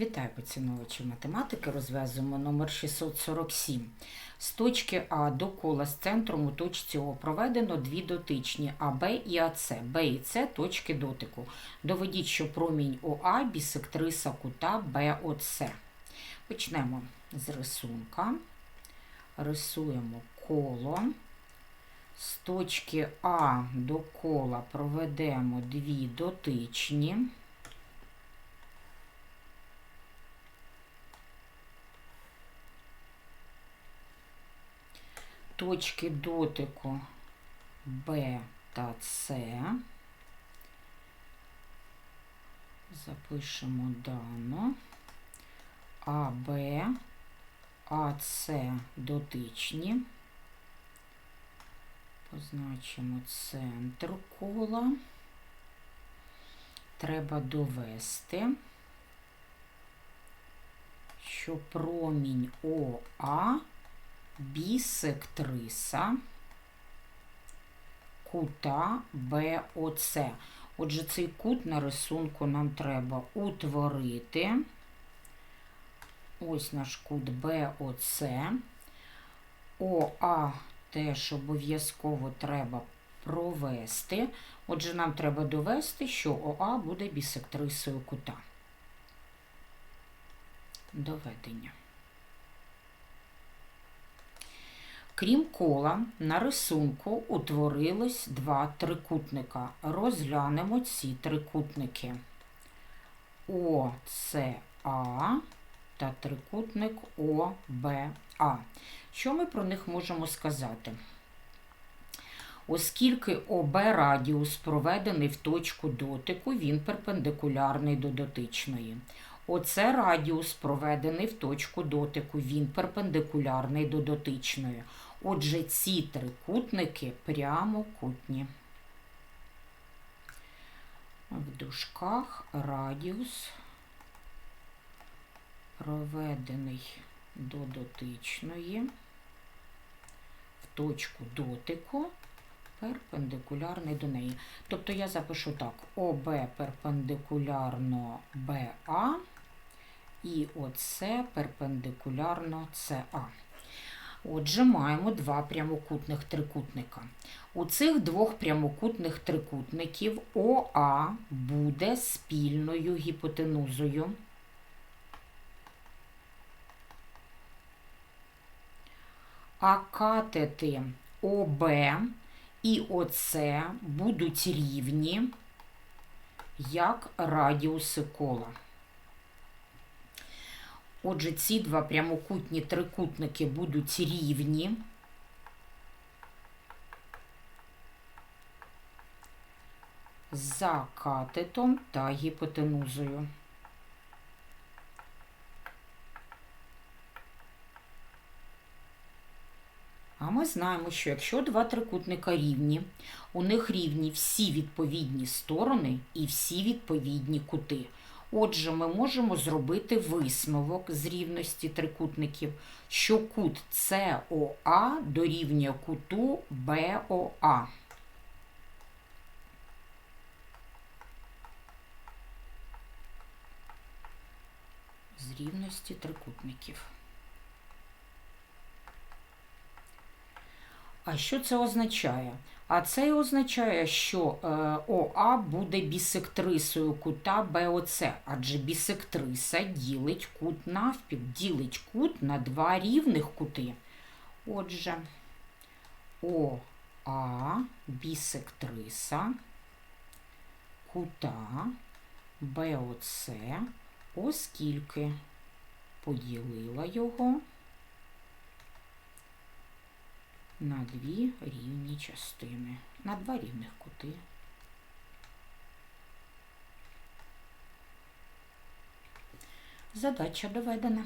Вітаю поціновувачі математики. Розв'язуємо номер 647. З точки А до кола з центром у точці О проведено дві дотичні АБ і АС. Б і С точки дотику. Доведіть, що промінь ОА бісектриса кута БОЦ. Почнемо з рисунка. Рисуємо коло. З точки А до кола проведемо дві дотичні. Точки дотику Б та С. Запишемо дано. АБ, АС дотичні. Позначимо центр кола. Треба довести, що промінь ОА бісектриса кута БОЦ. Отже, цей кут на рисунку нам треба утворити. Ось наш кут БОЦ. ОА теж обов'язково треба провести. Отже, нам треба довести, що ОА буде бісектрисою кута. Доведення. Крім кола, на рисунку утворилось два трикутника. Розглянемо ці трикутники ОЦА та трикутник ОБА. Що ми про них можемо сказати? Оскільки ОБ радіус проведений в точку дотику, він перпендикулярний до дотичної. Оце радіус проведений в точку дотику, він перпендикулярний до дотичної. Отже, ці трикутники прямокутні. В дужках радіус проведений до дотичної, в точку дотику, перпендикулярний до неї. Тобто я запишу так: ОБ перпендикулярно БА і оце перпендикулярно СА. Отже, маємо два прямокутних трикутника. У цих двох прямокутних трикутників ОА буде спільною гіпотенузою. А катети ОБ і ОЦ будуть рівні як радіуси кола. Отже, ці два прямокутні трикутники будуть рівні. За катетом та гіпотенузою. А ми знаємо, що якщо два трикутника рівні, у них рівні всі відповідні сторони і всі відповідні кути. Отже, ми можемо зробити висновок з рівності трикутників, що кут СОА дорівнює куту БОА. З рівності трикутників. А що це означає? А це означає, що е, ОА буде бісектрисою кута БОЦ, адже бісектриса ділить кут навпіл, ділить кут на два рівних кути. Отже, ОА бісектриса кута БОЦ, оскільки поділила його на дві рівні частини, на два рівних кути. Задача доведена.